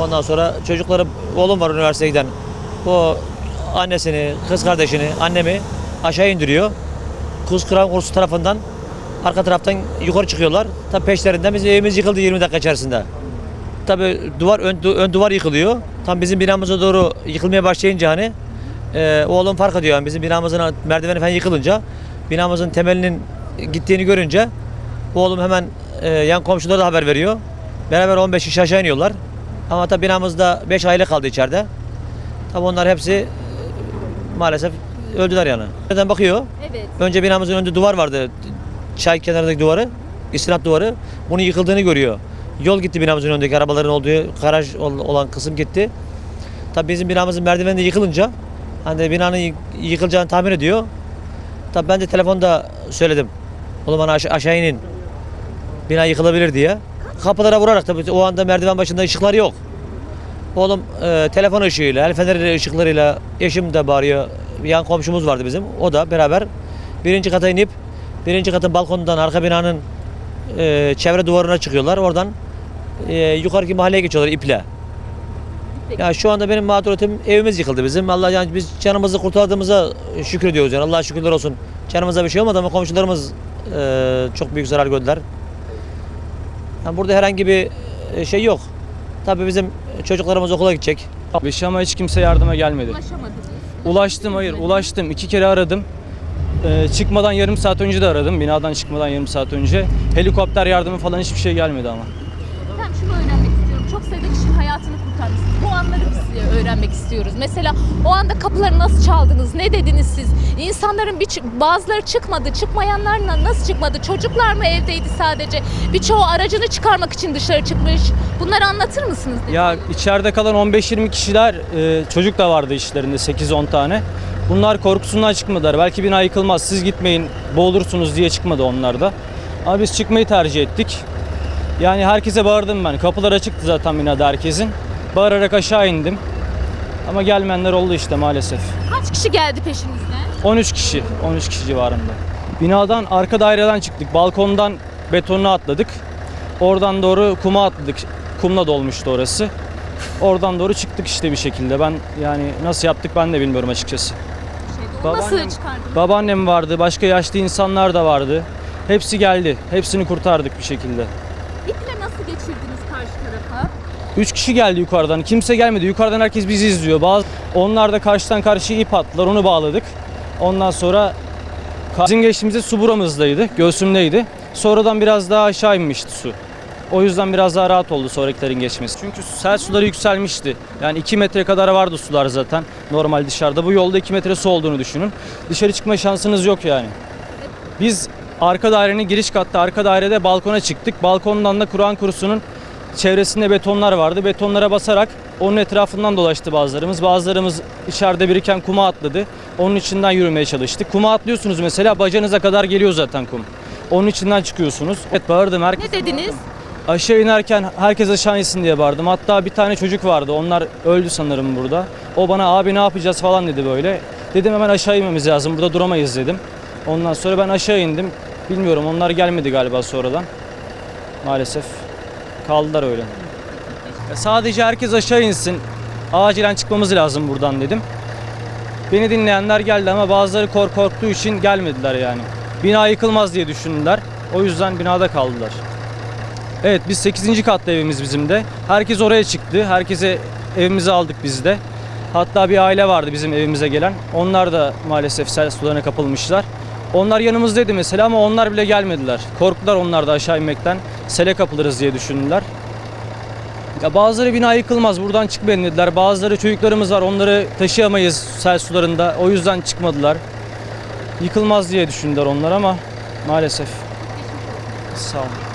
Ondan sonra çocukları, oğlum var üniversiteye giden. O annesini, kız kardeşini, annemi aşağı indiriyor. Kuz kıran kursu tarafından arka taraftan yukarı çıkıyorlar. Tabii peşlerinden bizim evimiz yıkıldı 20 dakika içerisinde. Tabii duvar ön, ön duvar yıkılıyor. Tam bizim binamıza doğru yıkılmaya başlayınca hani e, oğlum fark ediyor. Yani bizim binamızın merdiveni falan yıkılınca binamızın temelinin gittiğini görünce oğlum hemen e, yan komşulara da haber veriyor. Beraber 15 kişi aşağı iniyorlar. Ama tabii binamızda 5 aile kaldı içeride. Tabii onlar hepsi e, maalesef öldüler yani. Neden bakıyor? Evet. Önce binamızın önünde duvar vardı. Çay kenarındaki duvarı, istinat duvarı. Bunun yıkıldığını görüyor. Yol gitti binamızın önündeki arabaların olduğu garaj ol- olan kısım gitti. Tabii bizim binamızın merdiveni de yıkılınca hani binanın yık- yıkılacağını tahmin ediyor. Tabii ben de telefonda söyledim. Oğlum bana aşa- aşağı inin. Bina yıkılabilir diye. Kapılara vurarak tabii o anda merdiven başında ışıklar yok. Oğlum e, telefon ışığıyla, el feneri ışıklarıyla eşim de bağırıyor. Yan komşumuz vardı bizim. O da beraber birinci kata inip birinci katın balkonundan arka binanın e, çevre duvarına çıkıyorlar. Oradan e, yukarıki mahalleye geçiyorlar iple. Ya şu anda benim mağduriyetim evimiz yıkıldı bizim. Allah yani biz canımızı kurtardığımıza şükrediyoruz yani. Allah'a şükürler olsun. Canımıza bir şey olmadı ama komşularımız e, çok büyük zarar gördüler. Yani burada herhangi bir e, şey yok. Tabii bizim çocuklarımız okula gidecek. Beşi ama hiç kimse yardıma gelmedi. Ulaşamadınız. Ulaştım hayır ulaştım. iki kere aradım. Ee, çıkmadan yarım saat önce de aradım. Binadan çıkmadan yarım saat önce. Helikopter yardımı falan hiçbir şey gelmedi ama. Efendim şunu öğrenmek istiyorum. Çok sayıda kişinin hayatını kurtarmışsınız. Bu anları biz size öğrenmek istiyoruz. Mesela o anda kapıları nasıl çaldınız? Ne dediniz siz? İnsanların bir bazıları çıkmadı. Çıkmayanlar na- nasıl çıkmadı? Çocuklar mı evdeydi sadece? Birçoğu aracını çıkarmak için dışarı çıkmış. Bunları anlatır mısınız? Ya içeride kalan 15-20 kişiler e, çocuk da vardı işlerinde 8-10 tane. Bunlar korkusundan çıkmadılar. Belki bina yıkılmaz siz gitmeyin boğulursunuz diye çıkmadı onlar da. Ama biz çıkmayı tercih ettik. Yani herkese bağırdım ben. Kapılar açıktı zaten binada herkesin. Bağırarak aşağı indim. Ama gelmeyenler oldu işte maalesef. Kaç kişi geldi peşinizden? 13 kişi, 13 kişi civarında. Binadan arka daireden çıktık. Balkondan betonuna atladık. Oradan doğru kuma atladık. Kumla dolmuştu orası. Oradan doğru çıktık işte bir şekilde. Ben yani nasıl yaptık ben de bilmiyorum açıkçası. Onu Babaannem- nasıl çıkardınız? Babaannem vardı, başka yaşlı insanlar da vardı. Hepsi geldi. Hepsini kurtardık bir şekilde. İple nasıl geçirdiniz karşı tarafa? 3 kişi geldi yukarıdan. Kimse gelmedi. Yukarıdan herkes bizi izliyor. Bazı onlar da karşıdan karşıya ip attılar. Onu bağladık. Ondan sonra bizim geçtiğimizde su buramızdaydı. Göğsümdeydi. Sonradan biraz daha aşağı inmişti su. O yüzden biraz daha rahat oldu sonrakilerin geçmesi. Çünkü sel suları yükselmişti. Yani 2 metre kadar vardı sular zaten normal dışarıda. Bu yolda 2 metre su olduğunu düşünün. Dışarı çıkma şansınız yok yani. Biz arka dairenin giriş katta arka dairede balkona çıktık. Balkondan da Kur'an kursunun çevresinde betonlar vardı. Betonlara basarak onun etrafından dolaştı bazılarımız. Bazılarımız içeride biriken kuma atladı. Onun içinden yürümeye çalıştık. Kuma atlıyorsunuz mesela bacağınıza kadar geliyor zaten kum. Onun içinden çıkıyorsunuz. Evet bağırdım herkes. Ne dediniz? Aşağı inerken herkes aşağı insin diye bağırdım. Hatta bir tane çocuk vardı. Onlar öldü sanırım burada. O bana abi ne yapacağız falan dedi böyle. Dedim hemen aşağı inmemiz lazım. Burada duramayız dedim. Ondan sonra ben aşağı indim. Bilmiyorum onlar gelmedi galiba sonradan. Maalesef. Kaldılar öyle. Sadece herkes aşağı insin. Acilen çıkmamız lazım buradan dedim. Beni dinleyenler geldi ama bazıları kork korktuğu için gelmediler yani. Bina yıkılmaz diye düşündüler. O yüzden binada kaldılar. Evet biz 8. katta evimiz bizim de. Herkes oraya çıktı. Herkese evimizi aldık biz de. Hatta bir aile vardı bizim evimize gelen. Onlar da maalesef sel sularına kapılmışlar. Onlar yanımızdaydı mesela ama onlar bile gelmediler. Korktular onlar da aşağı inmekten. Sele kapılırız diye düşündüler. Ya bazıları bina yıkılmaz buradan çıkmayın dediler. Bazıları çocuklarımız var onları taşıyamayız sel sularında. O yüzden çıkmadılar. Yıkılmaz diye düşündüler onlar ama maalesef. Sağ olun.